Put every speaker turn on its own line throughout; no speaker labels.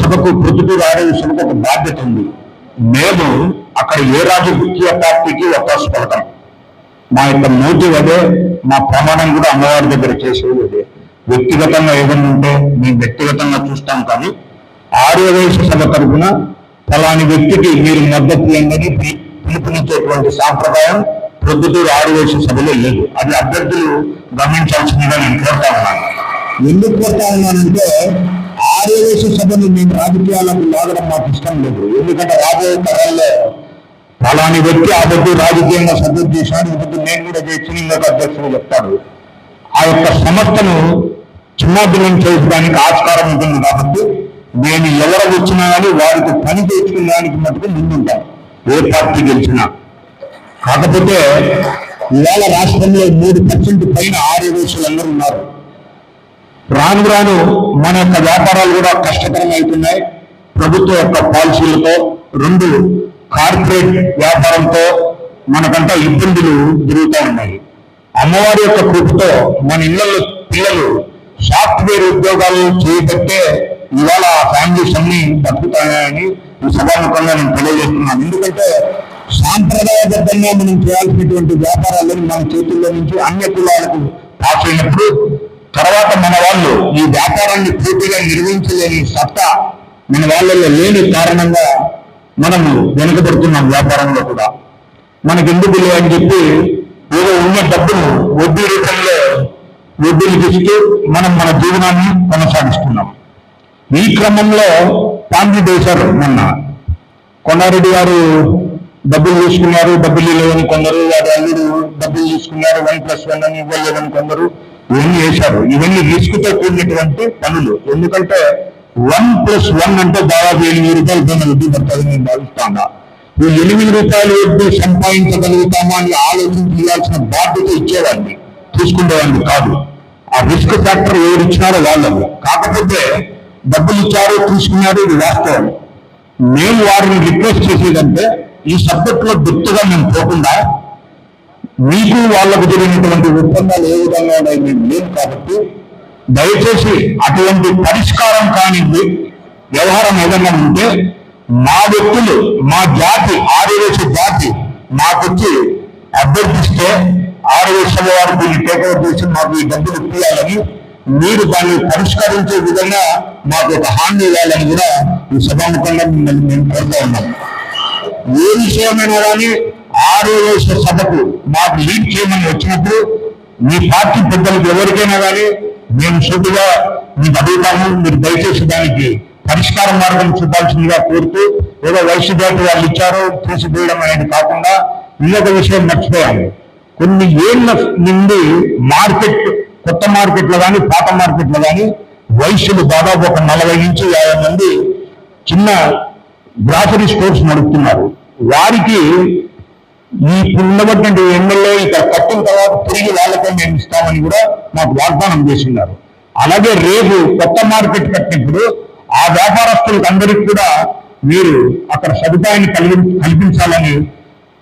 సభకు ప్రొద్దుటూరు ఆరోగ్య సభకు ఒక బాధ్యత ఉంది. మేము అక్కడ ఏ రాజకీయ పార్టీకి అవకాశం పడతాం. మా యొక్క మోటివ్ అదే మా ప్రమాణం కూడా అమ్మవారి దగ్గర చేసేది అదే. వ్యక్తిగతంగా ఏదైనా ఉంటే మేము వ్యక్తిగతంగా చూస్తాం కానీ ఆర్యవేశ సభ తరఫున ఫలాని వ్యక్తికి మీరు మద్దతు ఇవ్వండి పిలుపునిచ్చేటువంటి సాంప్రదాయం ప్రొద్దుటూరు ఆర్యవేశ సభలో లేదు. అది అభ్యర్థులు గమనించాల్సిందిగా నేను కోరుతా ఉన్నాను. ఎందుకు కోరుతా ఉన్నానంటే ఆర్యవైశ్య సభను మేము రాజకీయాలకు లాగడం మాకు ఇష్టం లేదు. ఎందుకంటే రాబోయే తరాల్లో ఫలాని వ్యక్తి ఆ వ్యక్తి రాజకీయంగా సపోర్ట్ చేశాడు. ఇప్పుడు నేను కూడా చేయొచ్చు ఇంకొక అధ్యక్షుడు చెప్తాడు. ఆ యొక్క సంస్థను చిన్నాభిన్నం చేయడానికి ఆస్కారం ఉంటుంది కాబట్టి నేను ఎవరు వచ్చినా కానీ వారికి పని దానికి మటుకు ముందుంటాను. ఏ పార్టీ గెలిచినా. కాకపోతే ఇవాళ రాష్ట్రంలో మూడు పర్సెంట్ పైన ఆర్యవేశాలు అందరూ ఉన్నారు. రాను రాను మన యొక్క వ్యాపారాలు కూడా కష్టతరం అవుతున్నాయి ప్రభుత్వ యొక్క పాలసీలతో రెండు కార్పొరేట్ వ్యాపారంతో మనకంతా ఇబ్బందులు జరుగుతూ ఉన్నాయి. అమ్మవారి యొక్క కృపతో మన ఇళ్ళలో పిల్లలు సాఫ్ట్వేర్ ఉద్యోగాలు చేయబట్టే ఇవాళ ఫ్యామిలీస్ అన్ని బతుకుతాయని ఈ సభాముఖంగా నేను తెలియజేస్తున్నాను. ఎందుకంటే సాంప్రదాయబద్ధంగా మనం చేయాల్సినటువంటి వ్యాపారాలను మన చేతుల్లో నుంచి అన్ని కులాలకు పాస్ అయినప్పుడు తర్వాత మన వాళ్ళు ఈ వ్యాపారాన్ని పూర్తిగా నిర్వహించలేని సత్తా మన వాళ్ళలో లేని కారణంగా మనము వెనుకబడుతున్నాం వ్యాపారంలో కూడా. మనకి ఎందుకు లేవు అని చెప్పి ఏదో ఉన్న డబ్బును వడ్డీ రూపంలో వడ్డీలు ఇస్తూ మనం మన జీవనాన్ని కొనసాగిస్తున్నాం. ఈ క్రమంలో ఫ్యామిలీ వేశారు మొన్న. కొండారెడ్డి గారు డబ్బులు తీసుకున్నారు డబ్బులు లేవని కొందరు వారి అల్లుడు డబ్బులు తీసుకున్నారు వన్ ప్లస్ వన్ అని ఇవ్వలేదని కొందరు ఇవన్నీ చేశారు. ఇవన్నీ రిస్క్తో కూడినటువంటి పనులు. ఎందుకంటే వన్ ప్లస్ వన్ అంటే దాదాపు ఎనిమిది రూపాయలు పైన వడ్డీ పడుతుంది నేను భావిస్తాను ఈ ఎనిమిది రూపాయలు వడ్డీ సంపాదించగలుగుతామా అని ఆలోచన చేయాల్సిన బాధ్యత ఇచ్చేవాడిని తీసుకునేవాడిని కాదు. ఆ రిస్క్ ఫ్యాక్టర్ ఎవరు ఇచ్చినారో వాళ్ళని కాకపోతే డబ్బులు ఇచ్చారు తీసుకున్నారు ఇది వాస్తవం. మేము వారిని రిక్వెస్ట్ చేసేదంటే ఈ సబ్జెక్ట్లో డెప్త్గా మేము పోకుండా మీకు వాళ్ళకు జరిగినటువంటి ఒప్పందాలు ఏ విధంగా ఉన్నాయి మేము లేవు కాబట్టి దయచేసి అటువంటి పరిష్కారం కాని వ్యవహారం ఏదన్నా ఉంటే మా వ్యక్తులు మా జాతి ఆర్యవేశ జాతి మాకొచ్చి అభ్యర్థిస్తే ఆర్యవేశ వారు దీన్ని టేకవర్ చేసి మాకు ఈ డబ్బులు ఇప్పించాలని మీరు దాన్ని పరిష్కరించే విధంగా మాకు ఒక హామీ ఇవ్వాలని కూడా ఈ సభాముఖంగా మిమ్మల్ని మేము కోరుతా ఉన్నాం. ఏ విషయమైనా కానీ ఆర్యవేశ సభకు మాకు లీడ్ చేయమని వచ్చినప్పుడు మీ పార్టీ పెద్దలకు ఎవరికైనా కానీ మేము సూటిగా మీకు అడుగుతాము మీరు దయచేసి దానికి పరిష్కార మార్గం చూపాల్సిందిగా కోరుతూ ఏదో వయసు దాటి వాళ్ళు ఇచ్చారో తీసిపోయడం అనేది కాకుండా ఇంకొక విషయం మర్చిపోయాము కొన్ని ఏళ్ళ నుండి మార్కెట్ కొత్త మార్కెట్లో కానీ పాత మార్కెట్లో కానీ వయసులు దాదాపు ఒక నలభై నుంచి యాభై మంది చిన్న గ్రాసరీ స్టోర్స్ నడుపుతున్నారు. వారికి ఈ ఉన్నటువంటి ఎండల్లో ఇక్కడ కట్టిన తర్వాత తిరిగి వాళ్ళకే మేము ఇస్తామని కూడా మాకు వాగ్దానం చేసినారు అలాగే రేపు కొత్త మార్కెట్ కట్టినప్పుడు ఆ వ్యాపారస్తులకు అందరికీ కూడా మీరు అక్కడ సదుపాయాన్ని కలిగి కల్పించాలని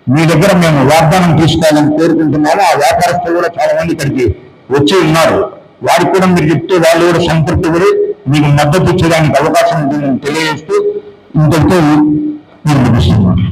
మీ దగ్గర మేము వాగ్దానం తీసుకోవాలని కోరుకుంటున్నాము. ఆ వ్యాపారస్తులు కూడా చాలా మంది ఇక్కడికి వచ్చి ఉన్నారు. వారికి కూడా మీరు చెప్తే వాళ్ళు కూడా సంతృప్తి పడి మీకు మద్దతు ఇచ్చేదానికి అవకాశం ఉంటుందని తెలియజేస్తూ ఇంతటితో నేను ముగిస్తున్నాను.